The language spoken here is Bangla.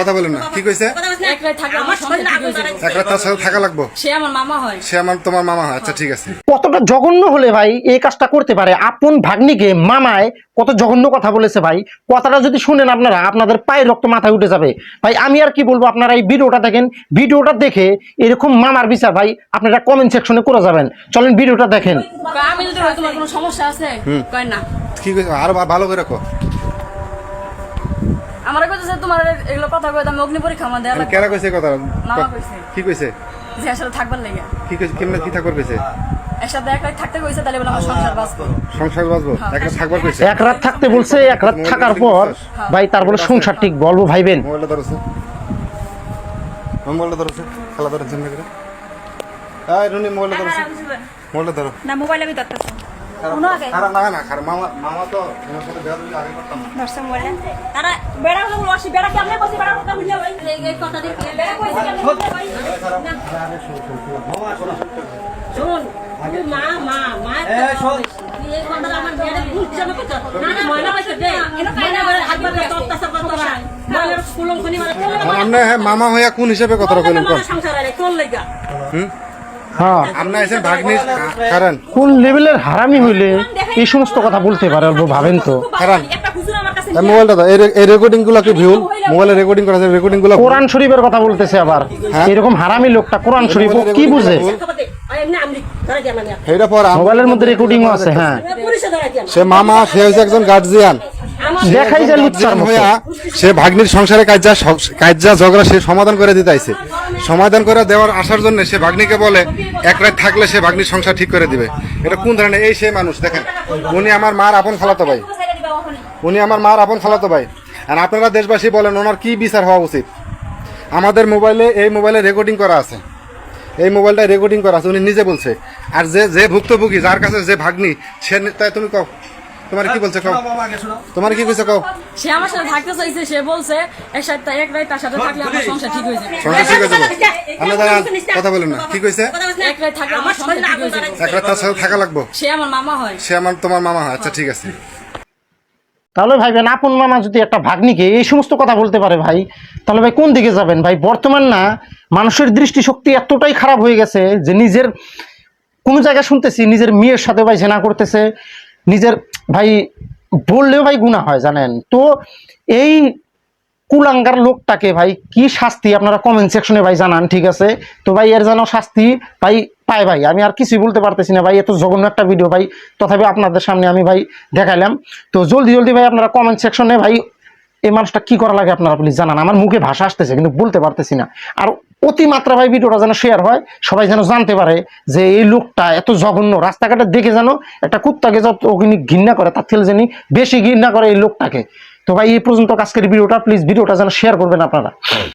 কথা বলেন না। কি কইছে? তার সাথে থাকা লাগবো। সে আমার মামা হয়। সে আমার তোমার মামা হয়। আচ্ছা ঠিক আছে। কতটা জঘন্য হলে ভাই এই কাজটা করতে পারে? আপন ভাগ্নিকে মামায় কত জঘন্য কথা বলেছে ভাই? কথাটা যদি শুনেন আপনারা আপনাদের পায়ের রক্ত মাথায় উঠে যাবে। ভাই আমি আর কি বলব আপনারা এই ভিডিওটা দেখেন। ভিডিওটা দেখে এরকম মামার বিচার ভাই আপনারা কমেন্ট সেকশনে করে যাবেন। চলেন ভিডিওটা দেখেন। আমি যদি তোমার কোনো সমস্যা আছে কয় না। কি কইছে? আরও ভালো করে রাখো আমার কইতেছে তোমার এগুলো কথা কই আমি অগ্নি পরীক্ষা আমার দেয়া কেরা কইছে কথা মামা কইছে। কি কইছে? যে আসলে থাকবার লাগে। কি কইছে? কেমনে কি থাকবার কইছে? এক রাত থাকতে কইছে রাত থাকবার কইছে? এক রাত থাকতে বলছে এক রাত থাকার পর ভাই তার বলে সংসার ঠিক বলব ভাইবেন। মোবাইলটা ধরছে। খেলা এই রুনি মোবাইলটা ধরছে। মোবাইলটা ধরো। না মোবাইল আমি ধরতেছি। খারাপ না না খারাপ মামা মামা তো তোমার সাথে বেয়া দিলে আগে করতাম। না। ধরছে তারা বেড়া হলো আসি বেড়া কেমনে বসি বেড়া কথা বুঝলে ভাই এই কথা দিয়ে বেড়া কইছে কেমনে বুঝলে ভাই শোন তুই মা মা মা তুই এই কথাটা আমার বেড়ে বুঝছে? না কথা না না ময়না পাইছে দে ময়না করে একবার অত্যাচার করতে পারে। ময়নার কুলং খুনি মারে চলে আর আপনি মামা হইয়া কোন হিসেবে কথা কইলেন কোন সংসার আরে চল লাগা? হ্যাঁ। আপনি আছেন ভাগ্নি কারণ। কোন লেভেলের হারামি হইলে এই সমস্ত কথা বলতে পারে অল্প ভাবেন তো। কারণ একটা খুচরা আমার কাছে এই মোবাইলটা এই রেকর্ডিংগুলো কি ভিউল মোবাইলে রেকর্ডিং করা আছে রেকর্ডিংগুলো কোরআন শরীফের কথা বলতেছে আবার। এরকম হারামি লোকটা কোরআন শরীফ কি বুঝে? দিয়া মানে। পর মোবাইলের মধ্যে রেকর্ডিংও আছে হ্যাঁ। দিয়া সে মামা সে হচ্ছে একজন গার্জিয়ান দেখাই যায় লুচ্চার হইয়া সে ভাগ্নির সংসারে কাজা কাজা ঝগড়া সে সমাধান করে দিতে আইছে। সমাধান করে দেওয়ার আসার জন্য সে ভাগ্নিকে বলে, এক রাত থাকলে সে ভাগ্নির সংসার ঠিক করে দিবে। এটা কোন ধরনের? এই সেই মানুষ, দেখেন। উনি আমার মার আপন খালাতো ভাই। উনি আমার মার আপন খালাতো ভাই। আর আপনারা দেশবাসী বলেন, ওনার কি বিচার হওয়া উচিত? আমাদের মোবাইলে, এই মোবাইলে রেকর্ডিং করা আছে। এই মোবাইলটা রেকর্ডিং করা আছে। উনি নিজে বলছে, আর যে যে ভুক্তভোগী, যার কাছে যে ভাগ্নি, সে তাই তুমি কও। তোমার কি বলছে কও? তোমার কি কইছে কও? সে আমার সাথে থাকতে চাইছে সে বলছে এক সাথে এক রাত তার সাথে থাকলে আমার সংসার ঠিক হয়ে যাবে। সংসার ঠিক আছে আপনি দাঁড়ান কথা বলেন না। কি কইছে? এক রাত থাকলে আমার সংসার ঠিক হয়ে যাবে। এক রাত তার সাথে থাকা লাগবো। সে আমার মামা হয়। সে আমার তোমার মামা হয়। আচ্ছা ঠিক আছে। তাহলে ভাইবেন আপন মামা যদি একটা ভাগ্নিকে এই সমস্ত কথা বলতে পারে ভাই তাহলে ভাই কোন দিকে যাবেন? ভাই বর্তমান না মানুষের দৃষ্টিশক্তি এতটাই খারাপ হয়ে গেছে যে নিজের কোনো জায়গায় শুনতেছি নিজের মেয়ের সাথে ভাই জেনা করতেছে নিজের ভাই, বললেও ভাই গুণা হয়, জানেন? তো এই কুলাঙ্গার লোকটাকে ভাই কি শাস্তি? আপনারা কমেন্ট সেকশনে ভাই জানান, ঠিক আছে? তো ভাই, এর যেন শাস্তি ভাই পায় ভাই। আমি আর কিছুই বলতে পারতেছি না ভাই, এত জঘন্য একটা ভিডিও ভাই। তথাপি আপনাদের সামনে আমি ভাই দেখাইলাম। তো জলদি জলদি ভাই আপনারা কমেন্ট সেকশনে ভাই, এই মানুষটা কি করা লাগে আপনারা প্লিজ জানান। আমার মুখে ভাষা আসতেছে, কিন্তু বলতে পারতেছি না। আর অতিমাত্রা ভাই ভিডিওটা যেন শেয়ার হয়, সবাই যেন জানতে পারে যে এই লোকটা এত জঘন্য। রাস্তাঘাটে দেখে যেন একটা কুত্তাকে যত ঘৃণা করে, তার থেকে যেন বেশি ঘৃণা করে এই লোকটাকে। তো ভাই, এই পর্যন্ত আজকের ভিডিওটা প্লিজ ভিডিওটা যেন শেয়ার করবেন আপনারা।